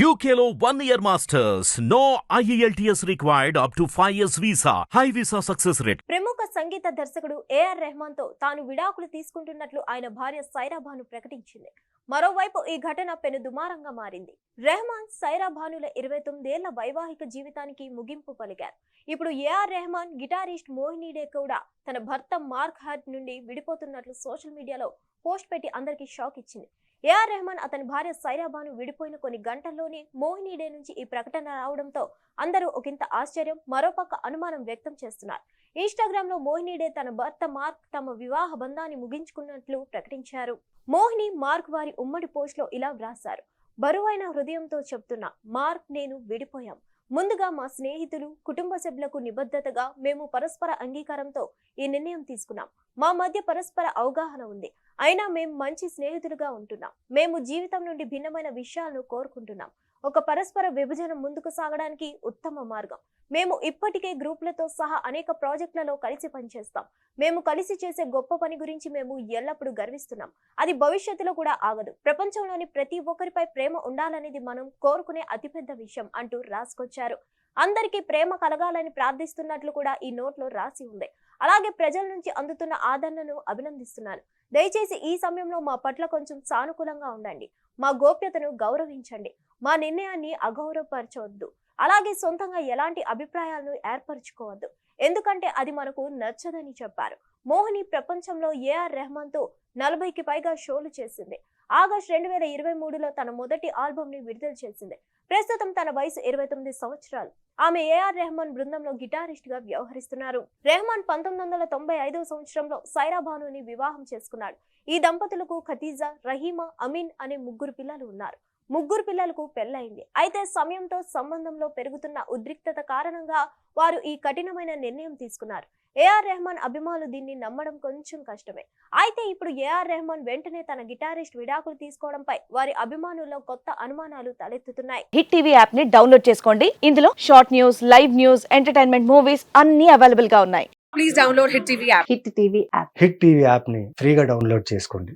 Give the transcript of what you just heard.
యూకేలో one year masters no IELTS required up to five years visa high visa success rate ప్రముఖ సంగీత దర్శకుడు AR రెహమాన్తో తాను విడాకులు తీసుకుంటున్నట్లు ఆయన భార్య సైరాబాను ప్రకటించింది. మరోవైపు ఈ ఘటన పెను దుమారంగా మారింది. రెహమాన్ సైరా భానుల ఇరవై తొమ్మిదేళ్ళ వైవాహిక జీవితానికి ముగింపు పలికారు. ఇప్పుడు ఏఆర్ రెహమాన్ గిటారిస్ట్ మోహినీ డే కూడా తన భర్త మార్క్ హార్ట్ నుండి విడిపోతున్నట్లు సోషల్ మీడియాలో పోస్ట్ పెట్టి అందరికీ షాక్ ఇచ్చింది. ఏఆర్ రెహమాన్ అతని భార్య సైరాబాను విడిపోయిన కొన్ని గంటల్లోనే మోహినీ డే నుంచి ఈ ప్రకటన రావడంతో అందరూ ఒకంత ఆశ్చర్యం మరోపక్క అనుమానం వ్యక్తం చేస్తున్నారు. ఇన్స్టాగ్రామ్లో మోహిని డే తన భర్త మార్క్ తమ వివాహ బంధాన్ని ముగించుకున్నట్లు ప్రకటించారు. మోహిని మార్క్ వారి ఉమ్మడి పోస్ట్లో ఇలా వ్రాశారు. బరువైన హృదయంతో చెప్తున్నా మార్క్ నేను విడిపోయాం. ముందుగా మా స్నేహితులు కుటుంబ సభ్యులకు నిబద్ధతగా మేము పరస్పర అంగీకారంతో ఈ నిర్ణయం తీసుకున్నాం. మా మధ్య పరస్పర అవగాహన ఉంది. అయినా మేము మంచి స్నేహితులుగా ఉంటున్నాం. మేము జీవితం నుండి భిన్నమైన విషయాలను కోరుకుంటున్నాం. ఒక పరస్పర విభజన ముందుకు సాగడానికి ఉత్తమ మార్గం. మేము ఇప్పటికే గ్రూపులతో సహా అనేక ప్రాజెక్టులలో కలిసి పనిచేస్తాం. మేము కలిసి చేసే గొప్ప పని గురించి మేము ఎల్లప్పుడూ గర్విస్తున్నాం. అది భవిష్యత్తులో కూడా ఆగదు. ప్రపంచంలోని ప్రతి ఒక్కరిపై ప్రేమ ఉండాలనేది మనం కోరుకునే అతిపెద్ద విషయం అంటూ రాసుకొచ్చారు. అందరికీ ప్రేమ కలగాలని ప్రార్థిస్తున్నట్లు కూడా ఈ నోట్లో రాసి ఉంది. అలాగే ప్రజల నుంచి అందుతున్న ఆదరణను అభినందిస్తున్నాను దయచేసి ఈ సమయంలో మా పట్ల కొంచెం సానుకూలంగా ఉండండి. మా గోప్యతను గౌరవించండి. మా నిర్ణయాన్ని అగౌరవపరచవద్దు. అలాగే సొంతంగా ఎలాంటి అభిప్రాయాలను ఏర్పరచుకోవద్దు. ఎందుకంటే అది మనకు నచ్చదని చెప్పారు. మోహిని ప్రపంచంలో ఏఆర్ రెహమాన్తో నలభైకి పైగా షోలు చేసింది. ఆగస్ట్ రెండు వేల ఇరవై మూడులో తన మొదటి ఆల్బమ్ని విడుదల చేసింది. ప్రస్తుతం తన వయసు ఇరవై తొమ్మిది సంవత్సరాలు. ఆమె ఏఆర్ రెహమాన్ బృందంలో గిటారిస్ట్గా వ్యవహరిస్తున్నారు. రెహమాన్ పంతొమ్మిది వందల తొంభై ఐదవ సంవత్సరంలో సైరా భానుని వివాహం చేసుకున్నాడు. ఈ దంపతులకు ఖతీజా రహీమా అమీన్ అనే ముగ్గురు పిల్లలు ఉన్నారు. ముగ్గురు పిల్లలకు పెళ్ళైంది అయితే సమయంతో సంబంధంలో పెరుగుతున్న ఉద్రిక్తత కారణంగా వారు ఈ కఠినమైన నిర్ణయం తీసుకున్నారు. ఏఆర్ రెహమాన్ అభిమానులు దీన్ని నమ్మడం కొంచెం కష్టమే. అయితే ఇప్పుడు ఏఆర్ రెహమాన్ వెంటనే తన గిటారిస్ట్ విడాకులు తీసుకోవడంపై వారి అభిమానుల్లో కొత్త అనుమానాలు తలెత్తుతున్నాయి. హిట్ టీవీ యాప్ని డౌన్లోడ్ చేసుకోండి. ఇందులో short news live news entertainment movies అన్ని అవైలబుల్గా ఉన్నాయి. Please download Hit TV app. Hit TV app hit TV యాప్ని ఫ్రీగా డౌన్లోడ్ చేసుకోండి.